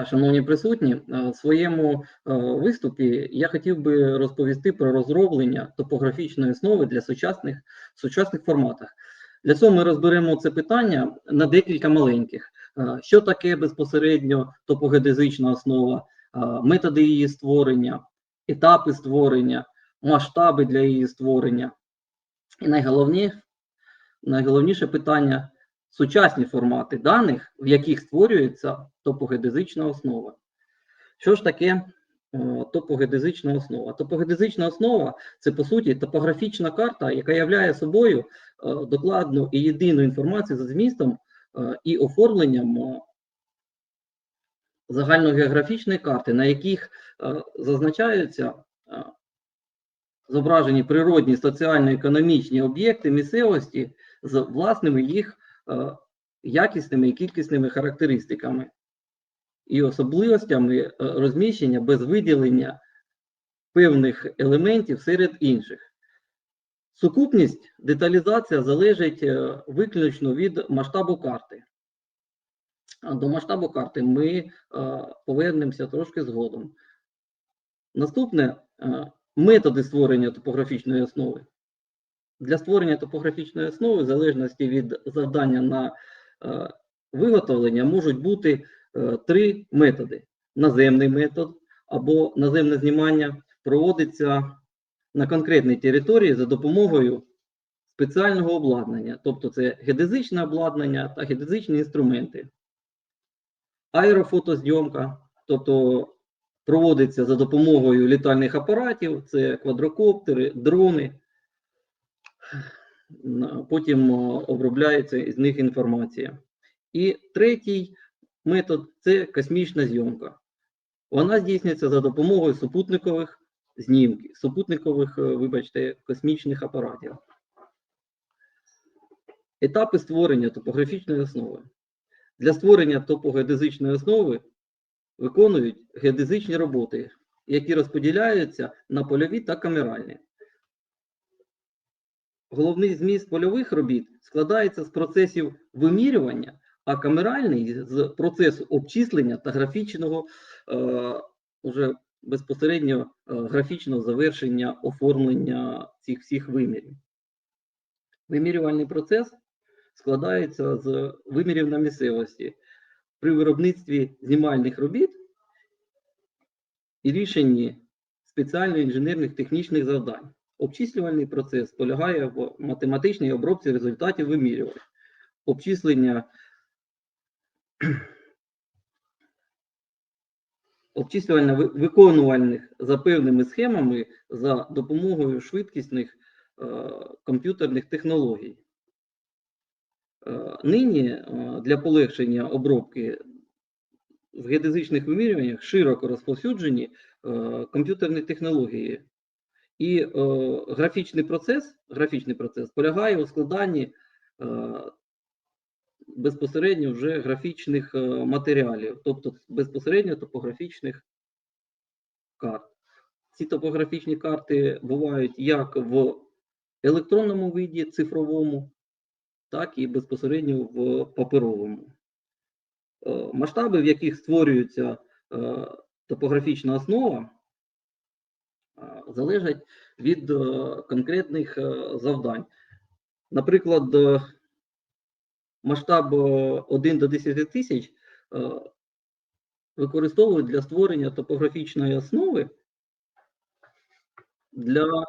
Дня, шановні присутні. Е, В своєму е, виступі я хотів би розповісти про розроблення топографічної основи для сучасних сучасних форматах. Для цього ми розберемо це питання на декілька маленьких. Е, Що таке безпосередньо топогеодезична основа, е, методи її створення, етапи створення, масштаби для її створення. І найголовніше, найголовніше питання сучасні формати даних, в яких створюється топогеодезична основа. Що ж таке е, топогеодезична основа? Топогеодезична основа це по суті топографічна карта, яка являє собою е, докладну і єдину інформацію за змістом е, і оформленням загальногеографічної карти, на яких зазначаються зображені природні соціально-економічні об'єкти місцевості з власними їх якісними і кількісними характеристиками і особливостями е, розміщення без виділення певних елементів серед інших. Сукупність, деталізація залежить е, виключно від масштабу карти. До масштабу карти ми е, повернемося трошки згодом. Наступне е, методи створення топографічної основи. Для створення топографічної основи, в залежності від завдання на е, виготовлення, можуть бути е, три методи: наземний метод або наземне знімання проводиться на конкретній території за допомогою спеціального обладнання, тобто це геодезичне обладнання та геодезичні інструменти. Аерофотозйомка, тобто проводиться за допомогою літальних апаратів, це квадрокоптери, дрони. Потім о, обробляється із них інформація. І третій метод це космічна зйомка. Вона здійснюється за допомогою супутникових знімків, супутникових, е, вибачте, космічних апаратів. Етапи створення топографічної основи. Для створення топогеодезичної основи виконують геодезичні роботи, які розподіляються на польові та камеральні. Головний зміст польових робіт складається з процесів вимірювання, а камеральний з процесу обчислення та графічного е, уже безпосередньо е, графічного завершення оформлення цих всіх вимірів. Вимірювальний процес складається з вимірів на місцевості при виробництві знімальних робіт і рішенні спеціальних інженерних технічних завдань. Обчислювальний процес полягає в математичній обробці результатів вимірювань, обчислення обчислювання виконувальних за певними схемами за допомогою швидкісних е, комп'ютерних технологій. Е, Нині е, для полегшення обробки в геодезичних вимірюваннях широко розповсюджені е, комп'ютерні технології. І е, графічний процес, графічний процес полягає у складанні е, безпосередньо вже графічних е, матеріалів, тобто безпосередньо топографічних карт. Ці топографічні карти бувають як в електронному виді, цифровому, так і безпосередньо в паперовому. Е, Масштаби, в яких створюється е, топографічна основа, залежать від е, конкретних е, завдань. Наприклад, е, масштаб е, 1 до 10 тисяч е, використовують для створення топографічної основи для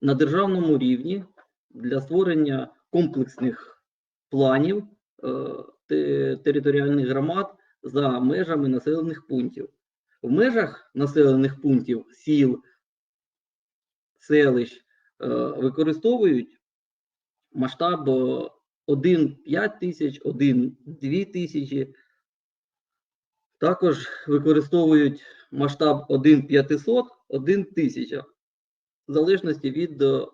на державному рівні для створення комплексних планів е, територіальних громад за межами населених пунктів. В межах населених пунктів сіл, селищ е, використовують масштаб е, 1,5 тисяч, 1,2 тисячі. Також використовують масштаб 1,500, 1 тисяча, в залежності від е,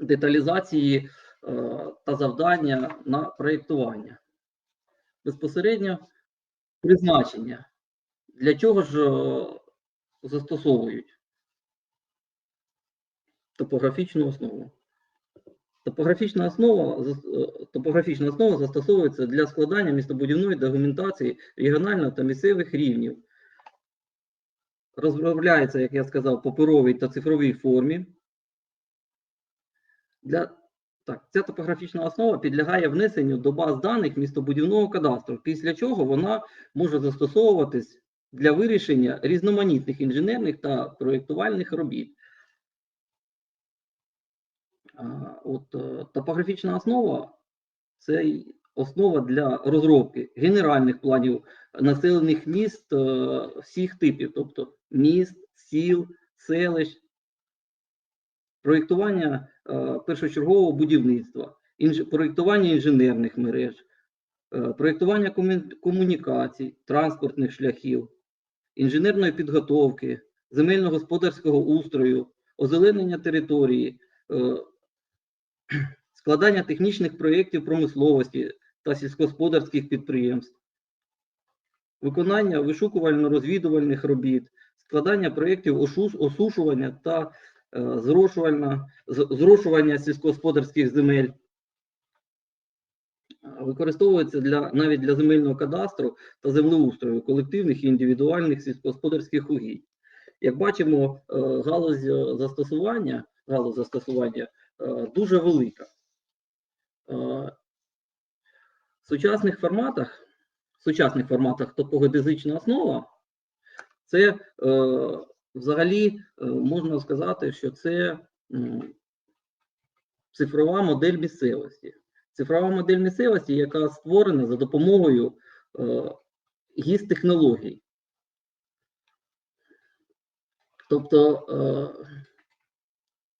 деталізації е, та завдання на проєктування. Безпосередньо призначення. Для чого ж е, застосовують топографічну основу? Топографічна основа, е, топографічна основа застосовується для складання містобудівної документації регіонального та місцевих рівнів. Розробляється, як я сказав, паперовій та цифровій формі. Для... Так, ця топографічна основа підлягає внесенню до баз даних містобудівного кадастру, після чого вона може застосовуватись для вирішення різноманітних інженерних та проєктувальних робіт. От е, топографічна основа це основа для розробки генеральних планів населених міст е, всіх типів, тобто міст, сіл, селищ, проєктування е, першочергового будівництва, проєктування інженерних мереж, проєктування комунікацій, транспортних шляхів, інженерної підготовки, земельно-господарського устрою, озеленення території, е, складання технічних проєктів промисловості та сільськогосподарських підприємств, виконання вишукувально-розвідувальних робіт, складання проєктів осушування та е, зрошування сільськогосподарських земель. Використовується для, навіть для земельного кадастру та землеустрою колективних і індивідуальних сільськогосподарських угідь. Як бачимо, е, галузь е, застосування, галузь застосування е, дуже велика. В сучасних форматах, в сучасних форматах топогеодезична основа це взагалі можна сказати, що це цифрова модель місцевості. Цифрова модель місцевості, яка створена за допомогою е, гіс-технологій. Тобто е,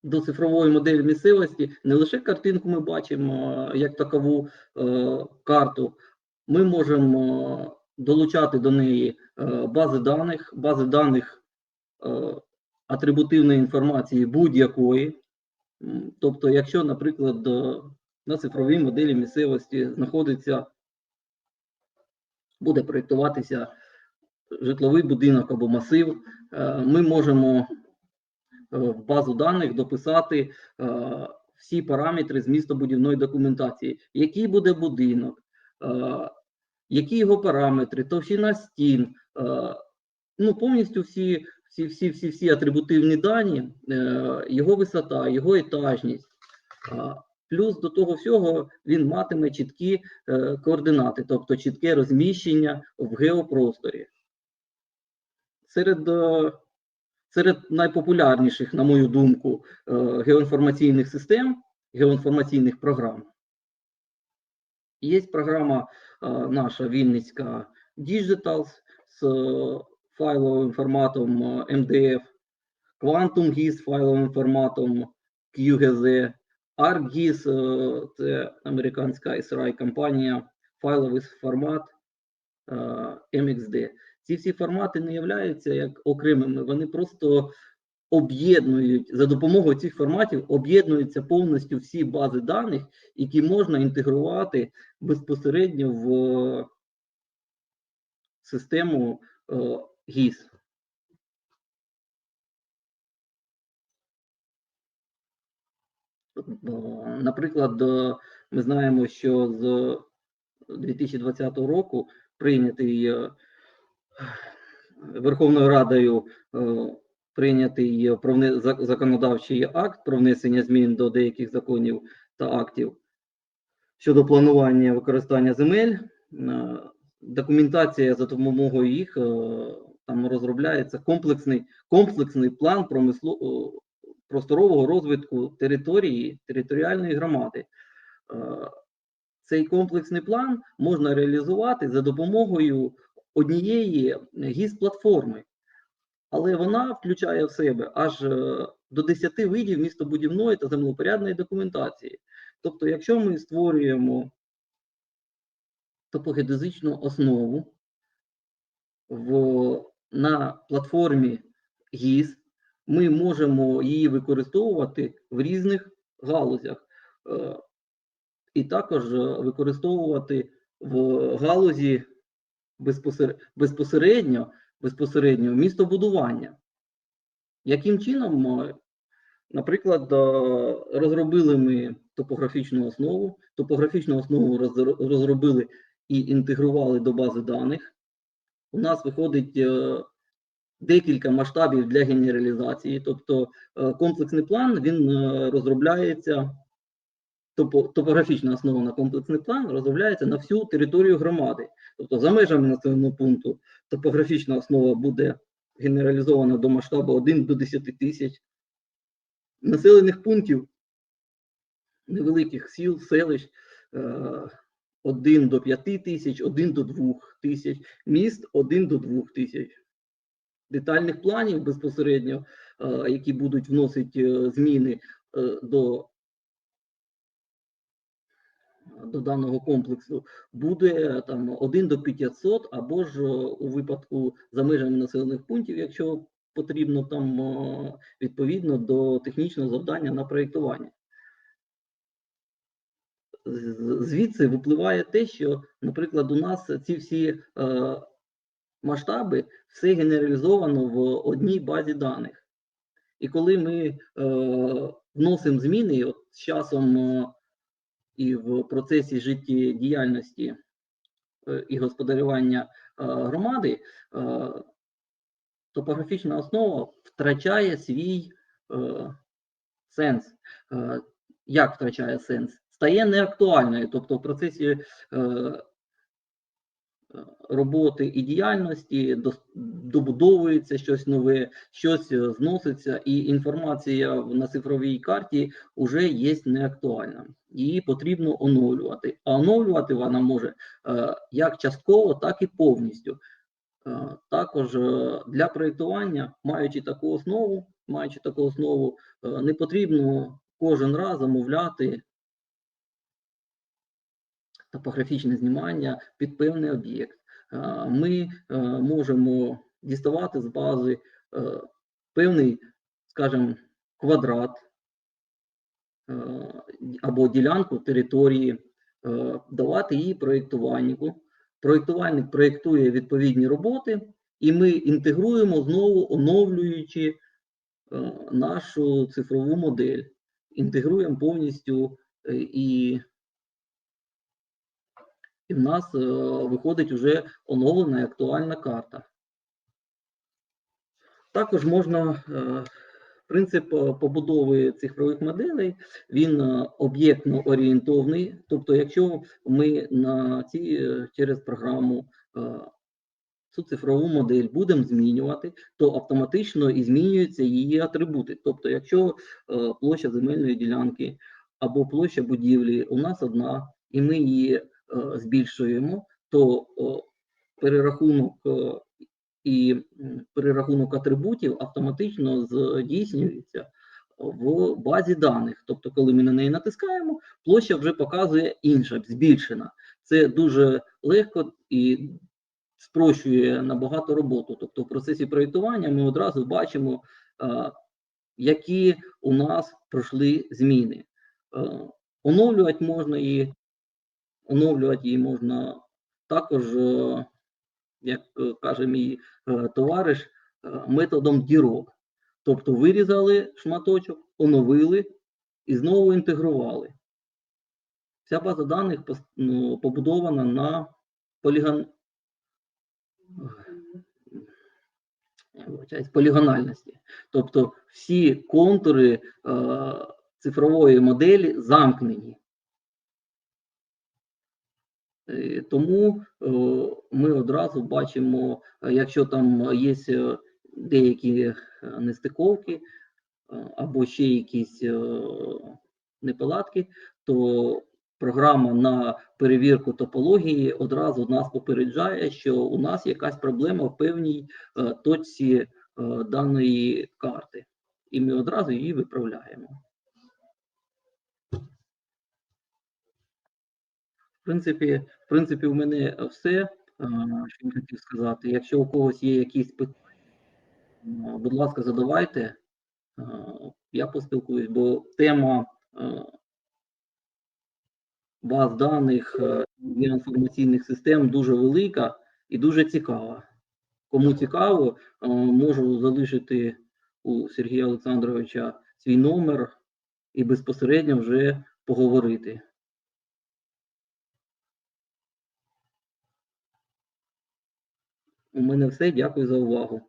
до цифрової моделі місцевості не лише картинку ми бачимо е, як такову е, карту, ми можемо долучати до неї е, бази даних, бази даних е, атрибутивної інформації будь-якої. Тобто, якщо, наприклад, на цифровій моделі місцевості знаходиться, буде проєктуватися житловий будинок або масив, е, ми можемо е, в базу даних дописати е, всі параметри з містобудівної документації, який буде будинок, які його параметри, товщина стін, ну повністю всі, всі, всі, всі, всі атрибутивні дані, його висота, його етажність. Плюс до того всього він матиме чіткі е, координати, тобто чітке розміщення в геопросторі. Серед, е, серед найпопулярніших, на мою думку, е, геоінформаційних систем, геоінформаційних програм, є програма наша Вінницька Digitals з файловим форматом MDF, Quantum GIS з файловим форматом QGZ, ArcGIS е, – це американська SRI компанія, файловий формат е, MXD. Ці всі формати не являються як окремими, вони просто об'єднують за допомогою цих форматів, об'єднуються повністю всі бази даних, які можна інтегрувати безпосередньо в систему е, GIS. Е, Наприклад, ми знаємо, що з 2020 року прийнятий е, Верховною Радою е, прийнятий е, законодавчий акт про внесення змін до деяких законів та актів щодо планування використання земель. Документація за допомогою їх там розробляється комплексний, комплексний план промисло, просторового розвитку території, територіальної громади. Е, Цей комплексний план можна реалізувати за допомогою однієї гіс-платформи, але вона включає в себе аж е, до 10 видів містобудівної та землепорядної документації. Тобто, якщо ми створюємо топогеодезичну основу в, на платформі GIS, ми можемо її використовувати в різних галузях. Е, І також е, використовувати в галузі безпосер- безпосередньо, безпосередньо містобудування. Яким чином е, Наприклад, розробили ми топографічну основу. Топографічну основу розробили і інтегрували до бази даних. У нас виходить декілька масштабів для генералізації. Тобто е, комплексний план він е, розробляється, топографічна основа на комплексний план розробляється на всю територію громади. Тобто, за межами населеного пункту топографічна основа буде генералізована до масштабу 1 до 10 тисяч населених пунктів, невеликих сіл, селищ. е, 1 до 5 тисяч, 1 до 2 тисяч, міст 1 до 2 тисяч. Детальних планів безпосередньо, е, які будуть вносити е, зміни е, до, до даного комплексу, буде там 1 до 500, або ж у випадку за межами населених пунктів, якщо потрібно там відповідно до технічного завдання на проєктування. Звідси випливає те, що, наприклад, у нас ці всі е, масштаби все генералізовано в одній базі даних. І коли ми е, вносимо зміни, от з часом е, і в процесі життєдіяльності е, і господарювання е, громади, е, топографічна основа втрачає свій е, сенс. Е, як втрачає сенс? Стає неактуальною. Тобто в процесі е, роботи і діяльності добудовується щось нове, щось е, зноситься, і інформація на цифровій карті вже є неактуальна. Її потрібно оновлювати. А оновлювати вона може е, як частково, так і повністю. Е, Також для проєктування, маючи таку основу, маючи таку основу, не потрібно кожен раз замовляти топографічне знімання під певний об'єкт. Ми е, можемо діставати з бази е, певний, скажімо, квадрат е, або ділянку території, давати її проєктувальнику. Проєктувальник проєктує відповідні роботи, і ми інтегруємо знову, оновлюючи нашу цифрову модель. Інтегруємо повністю і і в нас е, виходить вже оновлена і актуальна карта. Також можна е, принцип е, побудови цифрових моделей, він об'єктно орієнтовний. Тобто, якщо ми на ці через програму цю цифрову модель будемо змінювати, то автоматично і змінюються її атрибути. Тобто, якщо площа земельної ділянки або площа будівлі у нас одна, і ми її збільшуємо, то перерахунок е, і перерахунок атрибутів автоматично здійснюється в базі даних. Тобто, коли ми на неї натискаємо, площа вже показує інша, збільшена. Це дуже легко і спрощує набагато роботу. Тобто, в процесі проєктування ми одразу бачимо, е, які у нас пройшли зміни. Е, Оновлювати можна її, оновлювати її можна також, е, як е, каже мій е, товариш, методом дірок. Тобто вирізали шматочок, оновили і знову інтегрували. Вся база даних ну, побудована на полігон... полігональності. Тобто всі контури цифрової моделі замкнені. Е, Тому е, ми одразу бачимо, е, якщо там є деякі нестиковки або ще якісь неполадки, то програма на перевірку топології одразу нас попереджає, що у нас якась проблема в певній точці даної карти, і ми одразу її виправляємо. В принципі, в принципі, у мене все, е, що я хотів сказати. Якщо у когось є якісь питання, е, будь ласка, задавайте. Е, Я поспілкуюсь, бо тема е, баз даних е, і інформаційних систем дуже велика і дуже цікава. Кому цікаво, е, можу залишити у Сергія Олександровича свій номер і безпосередньо вже поговорити. У мене все. Дякую за увагу.